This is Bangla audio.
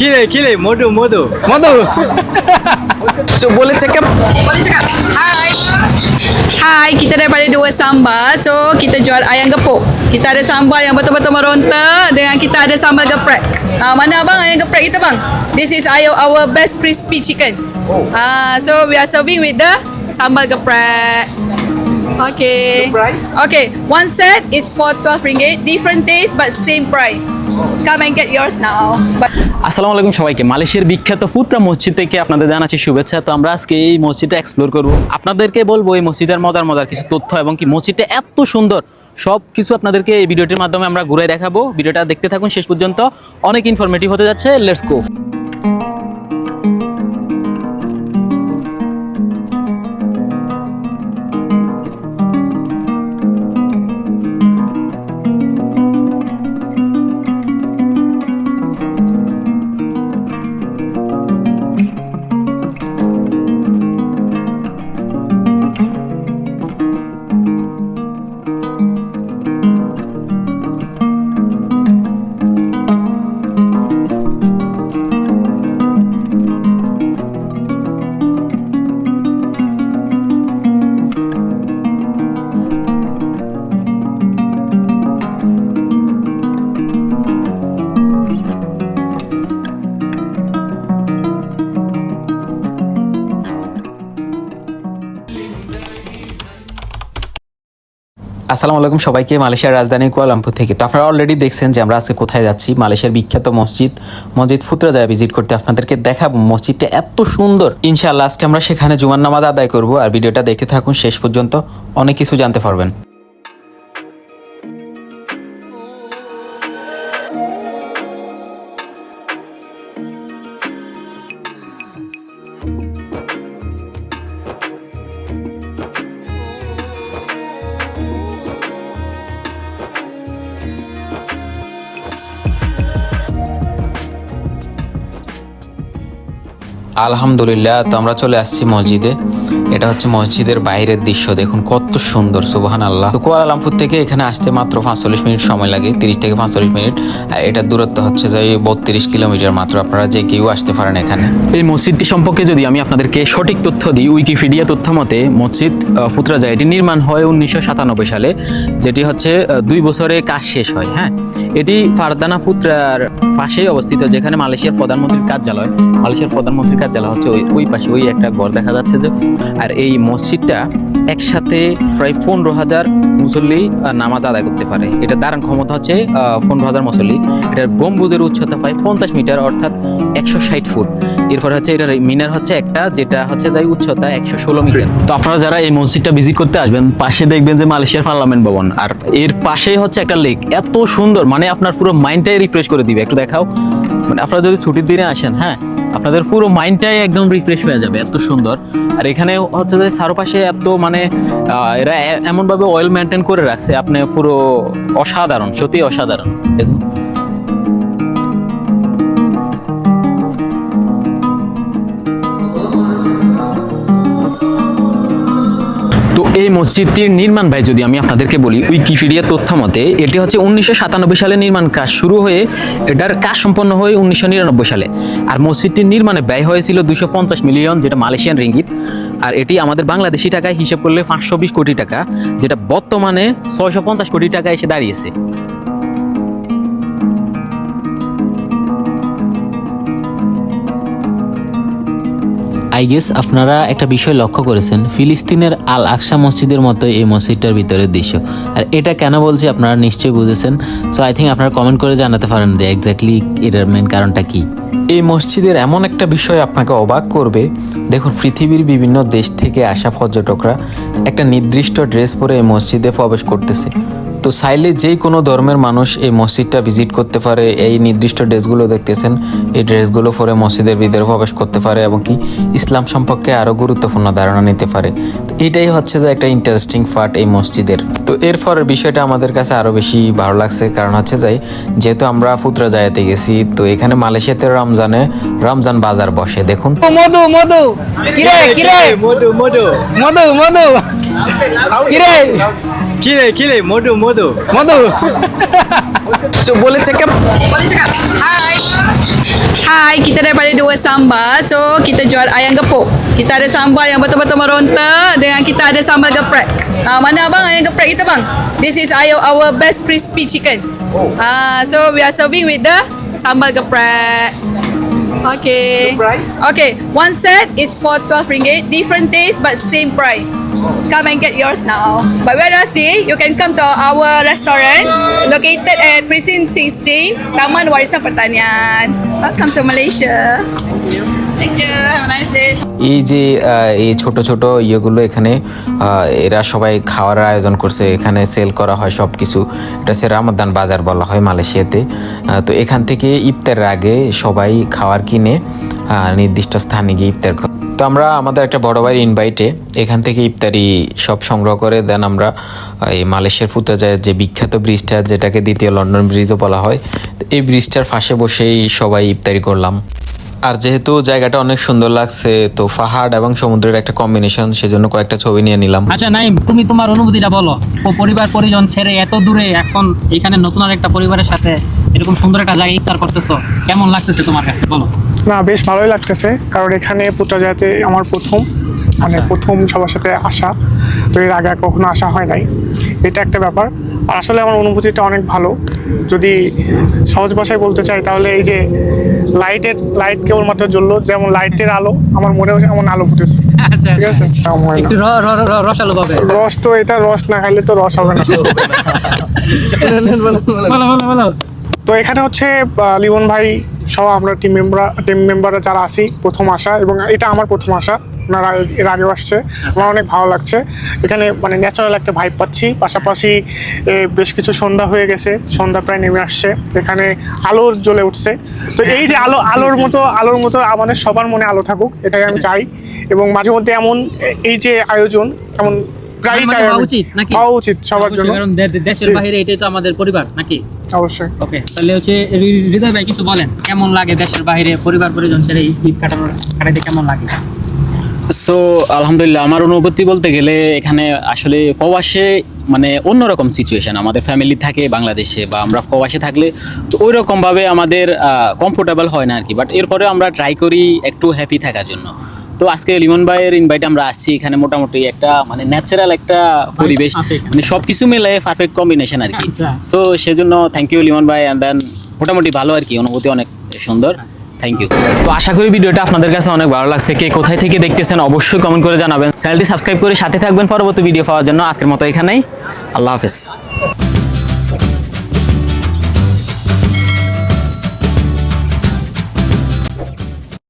Kira, kira, modu, modu, modu. so boleh cakap? Boleh cakap. Hai. Hai, kita daripada dua sambal. So kita jual ayam gepuk. Kita ada sambal yang betul-betul meronta dengan kita ada sambal geprek. Uh, mana abang ayam geprek kita bang? This is our best crispy chicken. Oh. Uh, so we are serving with the sambal geprek. Okay. Price. Okay, one set is for 12 ringgit. Different taste but same price. And get yours now. But আসসালামু আলাইকুম সবাইকে। মালয়েশিয়ার বিখ্যাত পুত্রা মসজিদ থেকে আপনাদের জানাচ্ছি শুভেচ্ছা। তো আমরা আজকে এই মসজিদটা এক্সপ্লোর করব। আপনাদেরকে বলব, এই মসজিদের মজার মজার কিছু তথ্য এবং কি মসজিদটা এত সুন্দর সব কিছু আপনাদেরকে এই ভিডিওটির মাধ্যমে আমরা ঘুরে দেখাবো। ভিডিওটা দেখতে থাকুন শেষ পর্যন্ত। অনেক ইনফরমেটিভ হতে যাচ্ছে। লেটস গো আসসালামু আলাইকুম সবাইকে, মালয়েশিয়ার রাজধানী কুয়ালামপুর থেকে। তো আপনারা অলরেডি দেখছেন যে আমরা আজকে কোথায় যাচ্ছি, মালয়েশিয়ার বিখ্যাত মসজিদ মসজিদ ফুতরা যায় ভিজিট করতে আপনাদেরকে দেখাবো। মসজিদটা এত সুন্দর। ইনশাআল্লাহ আজকে আমরা সেখানে জুমার নামাজ আদায় করব। আর ভিডিওটা দেখে থাকুন, শেষ পর্যন্ত অনেক কিছু জানতে পারবেন। আলহামদুলিল্লাহ তো আমরা চলে আসছি মসজিদে। এটা হচ্ছে মসজিদের বাইরের দৃশ্য। দেখুন কত সুন্দর সুবহান আল্লাহ তো কুয়ালালামপুর থেকে এখানে আসতে মাত্র পাঁচচল্লিশ মিনিট সময় লাগে, তিরিশ থেকে পাঁচচল্লিশ মিনিট। আর এটার দূরত্ব হচ্ছে যে বত্রিশ কিলোমিটার মাত্র। আপনারা যে কেউ আসতে পারেন এখানে। এই মসজিদটি সম্পর্কে যদি আমি আপনাদেরকে সঠিক তথ্য দিই, উইকিপিডিয়া তথ্য মতে মসজিদ ফুতরা যায় এটি নির্মাণ হয় উনিশশো সাতানব্বই সালে, যেটি হচ্ছে দুই বছরে কাজ শেষ হয় হ্যাঁ? এটি ফারদানা পুত্রার পাশেই অবস্থিত, যেখানে মালয়েশিয়ার প্রধানমন্ত্রীর কার্যালয়, মালয়েশিয়ার প্রধানমন্ত্রীর কার্যালয় হচ্ছে ওই ওই পাশে, ওই একটা ঘর দেখা যাচ্ছে যে। আর এই মসজিদটা একসাথে প্রায় পনেরো হাজার মুসল্লি নামাজ আদায় করতে পারে। এটা দাঁড়ান ক্ষমতা হচ্ছে পনেরো হাজার মুসল্লি। এটার গম্বুজের উচ্চতা প্রায় পঞ্চাশ মিটার, অর্থাৎ একশো ষাট ফুট। এরপর হচ্ছে এটার মিনার হচ্ছে একটা, যেটা হচ্ছে যাই উচ্চতা একশো ষোলো মিটার। তো আপনারা যারা এই মসজিদটা ভিজিট করতে আসবেন, পাশে দেখবেন যে মালয়েশিয়ার পার্লামেন্ট ভবন। আর এর পাশেই হচ্ছে একটা লেক এত সুন্দর মানে আপনার পুরো মাইন্ডটাই রিফ্রেশ করে দিবে। একটু দেখাও। মানে আপনারা যদি ছুটির দিনে আসেন হ্যাঁ আপনাদের পুরো মাইন্ডটাই একদম রিফ্রেশ হয়ে যাবে, এত সুন্দর। আর এখানে হচ্ছে যে চারপাশে এত মানে এরা এমনভাবে অয়েল মেনটেন করে রাখছে, আপনি পুরো অসাধারণ সত্যি অসাধারণ। দেখুন। এই মসজিদটির নির্মাণ, ভাই, যদি আমি আপনাদেরকে বলি, উইকিপিডিয়া তথ্য মতে এটি হচ্ছে উনিশশো সাতানব্বই সালে নির্মাণ কাজ শুরু হয়ে, এটার কাজ সম্পন্ন হয়ে উনিশশো নিরানব্বই সালে। আর মসজিদটির নির্মাণে ব্যয় হয়েছিল দুশো মিলিয়ন, যেটা মালয়েশিয়ান রিঙ্গিত। আর এটি আমাদের বাংলাদেশি টাকায় হিসেব করলে পাঁচশো বিশ কোটি টাকা, যেটা বর্তমানে ছয়শো পঞ্চাশ কোটি টাকা এসে দাঁড়িয়েছে। আই গেস আপনারা একটা বিষয় লক্ষ্য করেছেন, ফিলিস্তিনের আল আকসা মসজিদের মতো এই মসজিদটার ভিতরের দৃশ্য। আর এটা কেন বলছি আপনারা নিশ্চয়ই বুঝেছেন সো আই থিঙ্ক আপনারা কমেন্ট করে জানাতে পারেন যে এক্স্যাক্টলি এটার মেন কারণটা কি। এই মসজিদের এমন একটা বিষয় আপনাকে অবাক করবে, দেখুন পৃথিবীর বিভিন্ন দেশ থেকে আসা পর্যটকরা একটা নির্দিষ্ট ড্রেস পরে এই মসজিদে প্রবেশ করতেছে। তো চাইলে যেই কোনো ধর্মের মানুষ এই মসজিদটা ভিজিট করতে পারে এই নির্দিষ্ট ড্রেসগুলো দেখতেছেন এই ড্রেসগুলো পরে মসজিদের ভিতরে প্রবেশ করতে পারে এবং কি ইসলাম সম্পর্কে আরও গুরুত্বপূর্ণ ধারণা নিতে পারে। তো এটাই হচ্ছে যে একটা ইন্টারেস্টিং পার্ট এই মসজিদের। তো এরপরের বিষয়টা আমাদের কাছে আরও বেশি ভালো লাগছে কারণ হচ্ছে যাই যেহেতু আমরা ফুতরা জায়গাতে গেছি তো এখানে মালয়েশিয়াতে রমজানে রমজান বাজার বসে দেখুন। মধু মধু। কিরে কিরে? মধু মধু। মধু মধু। কিরে? কিরে কিরে মধু মধু মধু So boleh cakap Boleh cakap Hai Hai Kita daripada Dua Sambal So kita jual ayam gepuk Kita ada sambal yang betul-betul meronta Dengan kita ada sambal geprek uh, Mana abang ayam geprek kita bang? This is our, our best crispy chicken uh, So we are serving with the Sambal geprek Okay. price? Okay, one set is for 12 ringgit. Different taste but same price. Come and get yours now. But when I see, you can come to our restaurant located at Precinct 16, Taman Warisan Pertanian. Welcome to Malaysia. Thank you. এই যে এই ছোট ছোট ইয়েগুলো এখানে এরা সবাই খাওয়ার আয়োজন করছে, এখানে সেল করা হয় সব কিছু এটা হচ্ছে রামাদান বাজার বলা হয় মালয়েশিয়াতে। তো এখান থেকে ইফতারের আগে সবাই খাওয়ার কিনে নির্দিষ্ট স্থানে গিয়ে ইফতার করে। তো আমরা, আমাদের একটা বড় ভাইয়ের ইনভাইটে এখান থেকে ইফতারি সব সংগ্রহ করে দেন আমরা এই মালয়েশিয়ার ফুতাজায় যে বিখ্যাত ব্রিজটা, যেটাকে দ্বিতীয় লন্ডন ব্রিজও বলা হয়, এই ব্রিজটার পাশে বসেই সবাই ইফতারি করলাম। আর যেহেতু জায়গাটা অনেক সুন্দর লাগছে তো পাহাড় এবং সমুদ্রের একটা কম্বিনেশন সেজন্য কয়েকটা ছবি নিয়ে নিলাম। আচ্ছা নাই তুমি তোমার অনুভূতিটা বলো। ও পরিবার পরিজন ছেড়ে এত দূরে এখন এখানে নতুন আর একটা পরিবারের সাথে এরকম সুন্দর একটা জায়গায় ইফতার করতেছো কেমন লাগতেছে তোমার কাছে? বলো। না বেশ ভালোই লাগতেছে কারণ এখানে পুত্রজাতে আমার প্রথম মানে আচ্ছা। প্রথম সবার সাথে আসা তো এর আগে কখনো আসা হয় নাই। এটা একটা ব্যাপার। আর আসলে আমার অনুভূতিটা অনেক ভালো। যদি সহজ ভাষায় বলতে চাই তাহলে এই যে লাইটের লাইট কেবলমাত্র জ্বললো যেমন লাইটের আলো আমার মনে হচ্ছে এমন আলো ফুটেছে। আচ্ছা ঠিক আছে? রসালো ভাবে রস তো এটা রস না খাইলে তো রস হবে না। তো এখানে হচ্ছে লিমন ভাই সহ আমরা টিম মেম্বার টিম মেম্বাররা যারা আসি প্রথম আসা এবং এটা আমার প্রথম আসা। ওনারা এর আগেও আসছে। আমার অনেক ভালো লাগছে। এখানে মানে ন্যাচারাল একটা ভাইব পাচ্ছি। পাশাপাশি বেশ কিছু সন্ধ্যা হয়ে গেছে। সন্ধ্যা প্রায় নেমে আসছে। এখানে আলো জ্বলে উঠছে। তো এই যে আলো আলোর মতো আলোর মতো আমাদের সবার মনে আলো থাকুক এটাই আমি চাই। এবং মাঝে মধ্যে এমন এই যে আয়োজন এমন প্রায় মানে চাই হওয়া উচিত নাকি? হওয়া উচিত সবার জন্য। কারণ দেশের বাইরে এটাই তো আমাদের পরিবার নাকি? অবশ্যই। ওকে তাহলে হচ্ছে হৃদয় ভাই কিছু বলেন। কেমন লাগে দেশের বাইরে পরিবার পরিজন ছেড়ে এই ঈদ কাটানোর কাটাইতে কেমন লাগে? সো আলহামদুলিল্লাহ আমার অনুভূতি বলতে গেলে এখানে আসলে প্রবাসে মানে অন্যরকম সিচুয়েশন আমাদের ফ্যামিলি থাকে বাংলাদেশে বা আমরা প্রবাসে থাকলে তো ওই রকমভাবে আমাদের কমফোর্টেবল হয় না আর কি বাট এরপরে আমরা ট্রাই করি একটু হ্যাপি থাকার জন্য। তো আজকে লিমন ভাইয়ের ইনভাইট আমরা আসছি এখানে মোটামুটি একটা মানে ন্যাচারাল একটা পরিবেশ। মানে সব কিছু মিলে পারফেক্ট কম্বিনেশন আর কি আচ্ছা। সো সেজন্য থ্যাংক ইউ লিমন ভাই অ্যান্ড দেন মোটামুটি ভালো আর কি অনুভূতি অনেক সুন্দর। থ্যাংক ইউ তো আশা করি ভিডিওটা আপনাদের কাছে অনেক ভালো লাগছে। কে কোথায় থেকে দেখতেছেন অবশ্যই কমেন্ট করে জানাবেন। চ্যানেলটি সাবস্ক্রাইব করে সাথে থাকবেন পরবর্তী ভিডিও পাওয়ার জন্য। আজকের মতো এখানেই। আল্লাহ হাফেজ।